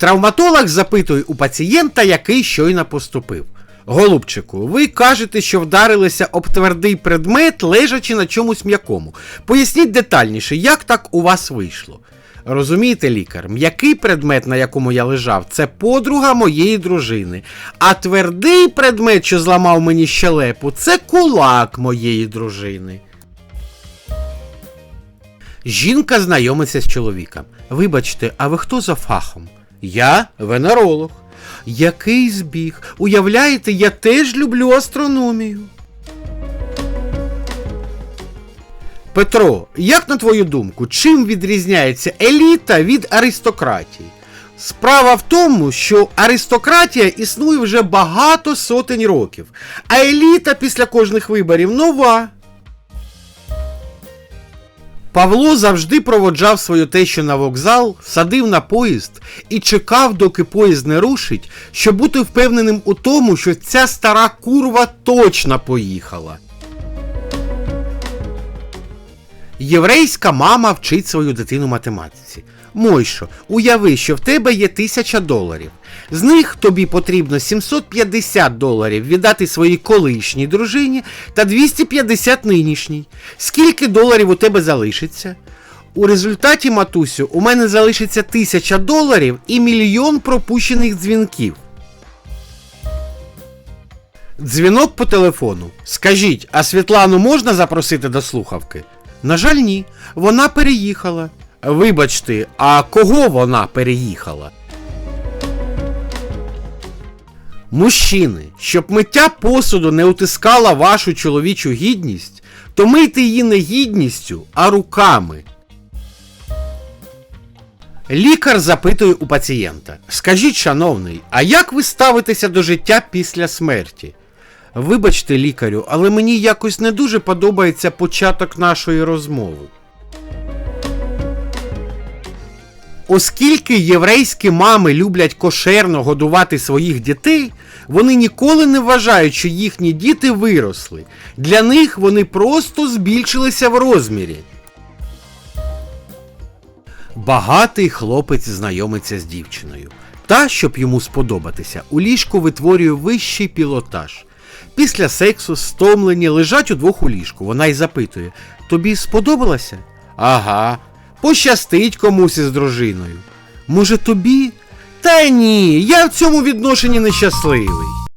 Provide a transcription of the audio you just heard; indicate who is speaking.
Speaker 1: Травматолог запитує у пацієнта, який щойно поступив. Голубчику, ви кажете, що вдарилися об твердий предмет, лежачи на чомусь м'якому. Поясніть детальніше, як так у вас вийшло. Розумієте, лікар, м'який предмет, на якому я лежав, це подруга моєї дружини. А твердий предмет, що зламав мені щелепу, це кулак моєї дружини. Жінка знайомиться з чоловіком. Вибачте, а ви хто за фахом? Я венеролог. Який збіг? Уявляєте, я теж люблю астрономію. Петро, як на твою думку, чим відрізняється еліта від аристократії? Справа в тому, що аристократія існує вже багато сотень років, а еліта після кожних виборів нова. Павло завжди проводжав свою тещу на вокзал, садив на поїзд і чекав, доки поїзд не рушить, щоб бути впевненим у тому, що ця стара курва точно поїхала. Єврейська мама вчить свою дитину математиці. Мойшо, уяви, що в тебе є тисяча доларів. З них тобі потрібно 750 доларів віддати своїй колишній дружині та 250 нинішній. Скільки доларів у тебе залишиться? У результаті, матусю, у мене залишиться тисяча доларів і мільйон пропущених дзвінків. Дзвінок по телефону. Скажіть, а Світлану можна запросити до слухавки? На жаль, ні. Вона переїхала. Вибачте, а кого вона переїхала? Мужчини, щоб миття посуду не утискала вашу чоловічу гідність, то мийте її не гідністю, а руками. Лікар запитує у пацієнта: Скажіть, шановний, а як ви ставитеся до життя після смерті? Вибачте, лікарю, але мені якось не дуже подобається початок нашої розмови. Оскільки єврейські мами люблять кошерно годувати своїх дітей, вони ніколи не вважають, що їхні діти виросли. Для них вони просто збільшилися в розмірі. Багатий хлопець знайомиться з дівчиною. Та, щоб йому сподобатися, у ліжку витворює вищий пілотаж. Після сексу стомлені лежать удвох у ліжку. Вона й запитує: Тобі сподобалося? Ага. Пощастить комусь із дружиною. Може, тобі? Та ні, я в цьому відношенні нещасливий.